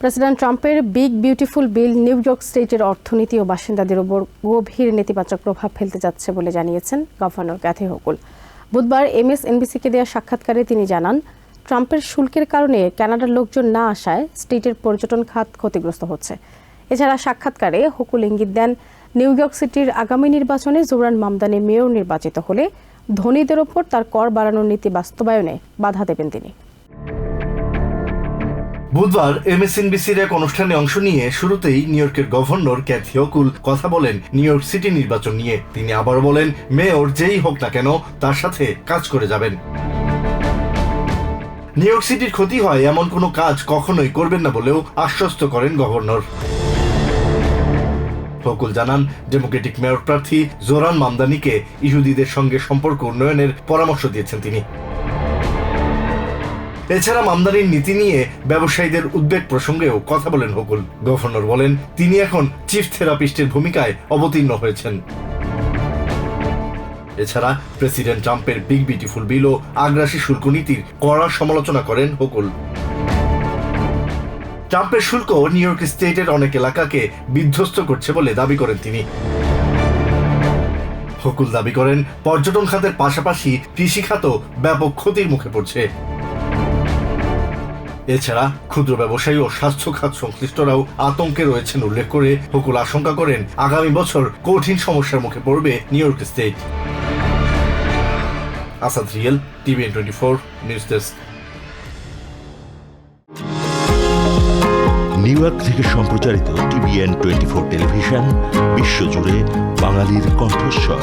President ট্রাম্পের big beautiful bill New York স্টেটের অর্থনীতি ও বাসিন্দাদের উপর গভীর নেতিবাচক প্রভাব ফেলতে যাচ্ছে বলে জানিয়েছেন গভর্নর ক্যাথি হকুল। বুধবার এমএসএনবিসিকে দেওয়া সাক্ষাৎকারে তিনি জানান, ট্রাম্পের শুল্কের কারণে কানাডার লোকজন না আসায় স্টেটের পর্যটন খাত ক্ষতিগ্রস্ত হচ্ছে। এছাড়া সাক্ষাৎকারে হকুল ইঙ্গিত দেন, নিউ ইয়র্ক সিটির আগামী নির্বাচনে জোরান মামদানি মেয়র নির্বাচিত হলে ধনীদের ওপর তার কর বাড়ানোর নীতি বাস্তবায়নে বাধা দেবেন তিনি। বুধবার এমএসএনবিসির এক অনুষ্ঠানে অংশ নিয়ে শুরুতেই নিউ ইয়র্কের গভর্নর ক্যাথি অকুল কথা বলেন নিউ ইয়র্ক সিটি নির্বাচন নিয়ে। তিনি আবার বলেন, মেয়র যেই হোক না কেন, তার সাথে কাজ করে যাবেন। নিউ ইয়র্ক সিটির ক্ষতি হয় এমন কোনো কাজ কখনোই করবেন না বলেও আশ্বস্ত করেন গভর্নর। ফকুল জানান, ডেমোক্রেটিক মেয়র প্রার্থী জোরান মামদানিকে ইহুদিদের সঙ্গে সম্পর্ক উন্নয়নের পরামর্শ দিয়েছেন তিনি। এছাড়া মামদানির নীতি নিয়ে ব্যবসায়ীদের উদ্বেগ প্রসঙ্গেও কথা বলেন হকুল। গভর্নর বলেন, তিনি এখন চিফ থেরাপিস্টের ভূমিকায় অবতীর্ণ হয়েছেন। এছাড়া প্রেসিডেন্ট ট্রাম্পের বিগ বিউটিফুল বিল ও আগ্রাসী শুল্ক নীতির কড়া সমালোচনা করেন হকুল। ট্রাম্পের শুল্ক নিউ ইয়র্ক স্টেটের অনেক এলাকাকে বিধ্বস্ত করছে বলে দাবি করেন তিনি। হকুল দাবি করেন, পর্যটন খাতের পাশাপাশি কৃষি খাতও ব্যাপক ক্ষতির মুখে পড়ছে। এছাড়া ক্ষুদ্র ব্যবসায়ী ও স্বাস্থ্য খাত সংশ্লিষ্টরাও আতঙ্কে রয়েছেন উল্লেখ করে হকুল আশঙ্কা করেন, আগামী বছর কঠিন সমস্যার মুখে পড়বে New York state. Asad real TVN twenty four, news desk. New York থেকে সম্প্রচারিত টিভিএন টোয়েন্টি ফোর টেলিভিশন, বিশ্বজুড়ে বাঙালির কণ্ঠস্বর।